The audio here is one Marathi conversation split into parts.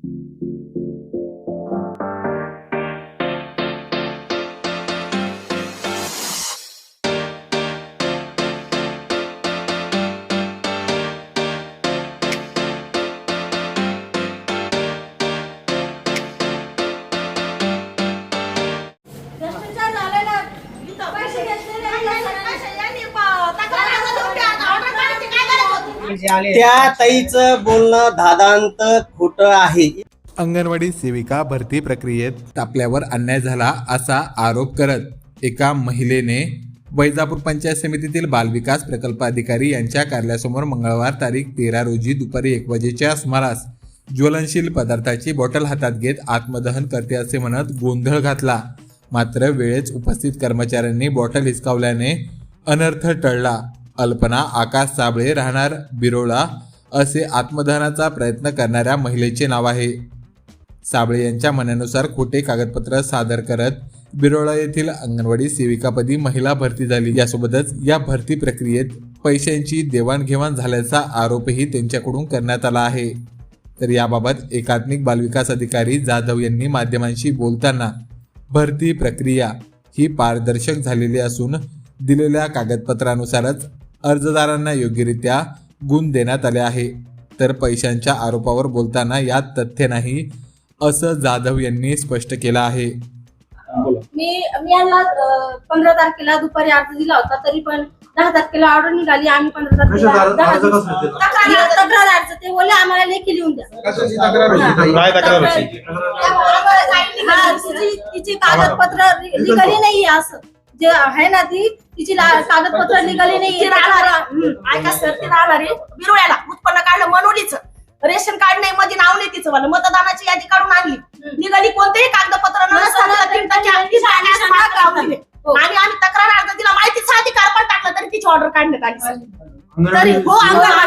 老师家长来了，快点！त्या ताईचं बोलणं धादांत खोट आहे. अंगणवाडी सेविका भरती प्रक्रियेत आपल्यावर अन्याय झाला असा आरोप करत एका महिलेने वैजापूर पंचायत समितीतील बालविकास प्रकल्प अधिकारी यांच्या कार्यालयासमोर मंगळवार तारीख तेरा रोजी दुपारी एक वाजेच्या सुमारास ज्वलनशील पदार्थाची बॉटल हातात घेत आत्मदहन करते असे म्हणत गोंधळ घातला. मात्र वेळेच उपस्थित कर्मचाऱ्यांनी बॉटल हिसकावल्याने अनर्थ टळला. अल्पना आकाश साबळे राहणार बिरोळा असे आत्मदहनाचा प्रयत्न करणाऱ्या महिलेचे नाव आहे. साबळे यांच्या म्हणण्यानुसार खोटे कागदपत्र सादर करत बिरोळा येथील अंगणवाडी सेविकापदी महिला भरती झाली. यासोबतच या भरती प्रक्रियेत पैशांची देवाणघेवाण झाल्याचा आरोपही त्यांच्याकडून करण्यात आला आहे. तर याबाबत एकात्मिक बालविकास अधिकारी जाधव यांनी माध्यमांशी बोलताना भरती प्रक्रिया ही पारदर्शक झालेली असून दिलेल्या कागदपत्रानुसारच अर्जदारांना योग्यरित्या गुण देण्यात आले आहे तर पैशांच्या आरोपावर बोलताना यात तथ्य नाही असं जाधव यांनी स्पष्ट केलं आहे मी मी यांना पंधरा तारखेला दुपारी अर्ज दिला होता तरी पण दहा तारखेला ऑर्डर निघाली आम्ही पंधरा तारखेला दहा दिवस-? तक्रार तक्रार अर्ज ते बोलले आम्हाला लेखी लिहून द्या कशाची तक्रार होती? काय तक्रार होती? हा, तिची तिची कागदपत्र निघाली नाहीये असं जे आहे ना ती तिची कागदपत्र निघाली नाहीये ऐका सर ती राहणार आहे. बिरुळ्याला उत्पन्न काढलं मनोलीच. रेशन कार्ड नाही मध्ये नाव नाही तिचं मला मतदानाची यादी काढून आणली. निघाली कोणतेही कागदपत्र. हो. आणि आम्ही तक्रार अर्ज दिला माहितीचा अधिकार पण टाकला तरी तिची ऑर्डर काढण्यात आली. तरी हो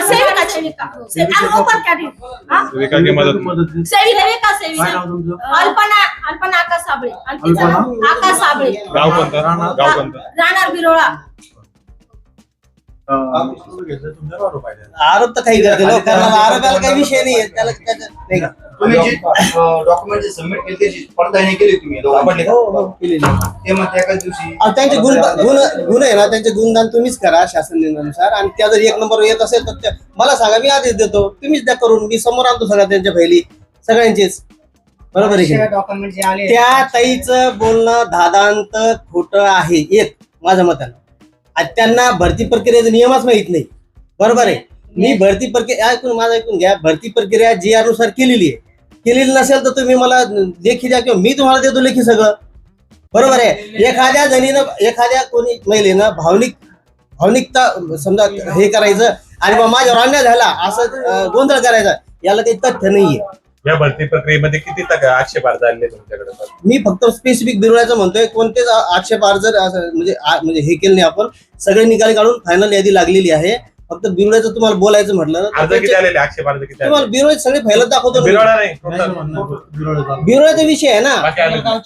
सेविका. सेविका. हा? अल्पना अल्पना आकाश साबळे. आणि तिचं अल्पना? नाव आकाश साबळे. गाव कोणतं गाव कोणतं राहणार बिरोळा. आरोप तर काही करते लोकांना आरोपाला काही विषय नाही त्याला त्याचं- नाही का? तुम्ही जी डॉक्युमेंट सबमिट केली त्याची पडताळणी केली तुम्ही? हो, हो, केलेली. ते मग एकाच दिवशी अहो, त्यांचे गुण गुण गुण आहे ना. त्यांचे गुणदान तुम्हीच करा शासन निर्णयानुसार आणि त्या जर एक नंबर येत असेल तर त्या- मला सांगा मी आदेश देतो. तुम्हीच द्या करून मी समोर आणतो सगळ्या त्यांच्या पहिली सगळ्यांचेच. बरोबर आहे की नाही? त्या ताईचं बोलणं धादांत खोट आहे एक माझ्या मतानं. आणि त्यांना भरती प्रक्रियेचा नियमच माहीत नाही. बरोबर आहे? मी भरती प्रक्रिया ऐकून माझं ऐकून घ्या भरती प्रक्रिया जी नुसार केलेली आहे. केलेली नसेल तर तुम्ही मला लेखी द्या किंवा मी तुम्हाला देतो लेखी सगळं. बरोबर आहे? एखाद्या जणीनं एखाद्या कोणी महिलेनं भावनिक भावनिकता समजा हे करायचं आणि मग माझ्यावर अन्याय झाला असं अं, गोंधळ करायचा याला काही तथ्य नाहीये. या भरती प्रक्रियेमध्ये किती तक आक्षेप अर्ज आले तुमच्याकडे? सर? मी फक्त स्पेसिफिक बिरुळाचं म्हणतोय कोणतेच आ- आक्षेप अर्ज असं म्हणजे आ- म्हणजे हे केलं नाही आपण. सगळे निकाल काढून फायनल यादी लागलेली आहे. फक्त बिरुळाचं तुम्हाला बोलायचं म्हटलं ना तर अर्ज किती त्याचे- आलेले आक्षेप अर्ज किती तुम्हाला आले बिरुळे सगळे फैलत दाखवतो. नाही. बिरुळाचा विषय आहे ना. बाकी आले नाही.